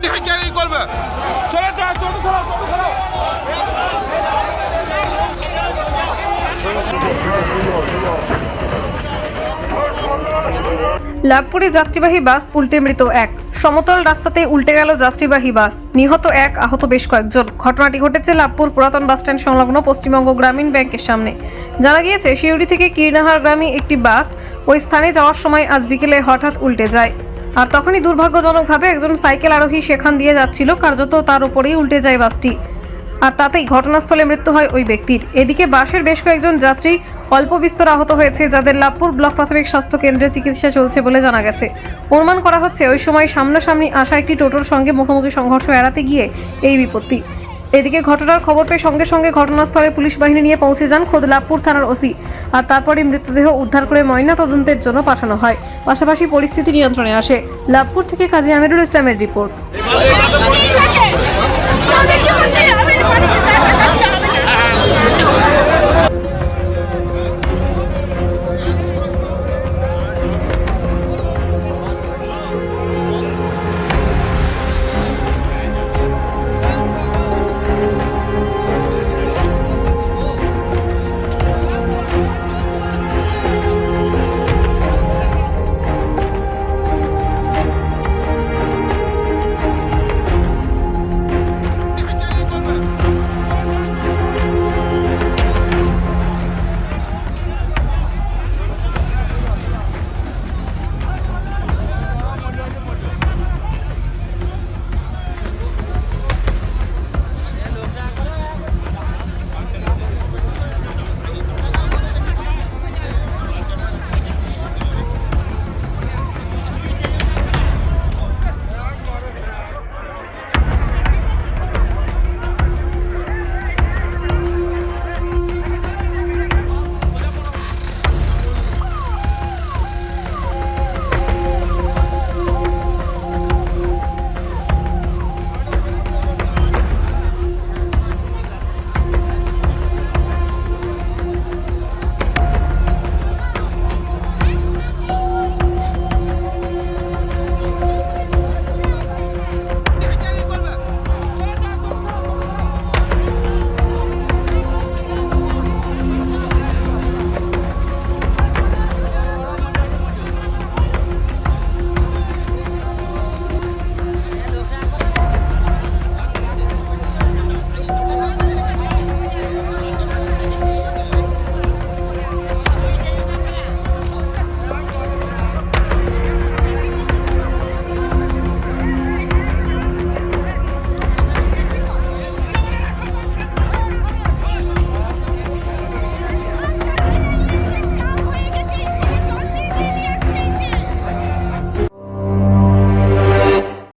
কে কি করবে চলে যা টোটো চালাও টোটো চালাও লাভপুরে যাত্রীবাহী বাস উল্টে মৃত এক। সমতল রাস্তাতে উল্টে গেল যাত্রীবাহী বাস। নিহত এক, আহত বেশ কয়েকজন। ঘটনাটি ঘটেছে লাভপুর পুরাতন বাসস্ট্যান্ড সংলগ্ন পশ্চিমবঙ্গ গ্রামীণ ব্যাংকের সামনে। জানা গিয়েছে শিউড়ি থেকে কীর্ণাহার গ্রামে একটি বাস ওই স্থানে যাওয়ার সময় আজ বিকেলে হঠাৎ উল্টে যায়। আর তখনই দুর্ভাগ্যজনকভাবে একজন সাইকেল আরোহী সেখান দিয়ে যাচ্ছিল। কার্যত তার উপরেই উল্টে যায় বাসটি। আর তাতেই ঘটনাস্থলে মৃত্যু হয় ওই ব্যক্তির। এদিকে বাসের বেশ কয়েকজন যাত্রী অল্প বিস্তর আহত হয়েছে, যাদের লাভপুর ব্লক প্রাথমিক স্বাস্থ্য কেন্দ্রে চিকিৎসা চলছে বলে জানা গেছে। অনুমান করা হচ্ছে ওই সময় সামনাসামনি আসা একটি টোটোর সঙ্গে মুখোমুখি সংঘর্ষ এড়াতে গিয়ে এই বিপত্তি। এদিকে ঘটনার খবর পেয়ে সঙ্গে সঙ্গে ঘটনাস্থলে পুলিশ বাহিনী নিয়ে পৌঁছে যান খোদ লাভপুর থানার ওসি। আর তারপরে মৃতদেহ উদ্ধার করে ময়না তদন্তের জন্য পাঠানো হয়। পাশাপাশি পরিস্থিতি নিয়ন্ত্রণে আসে। লাভপুর থেকে কাজী আমিরুল ইসলামের রিপোর্ট।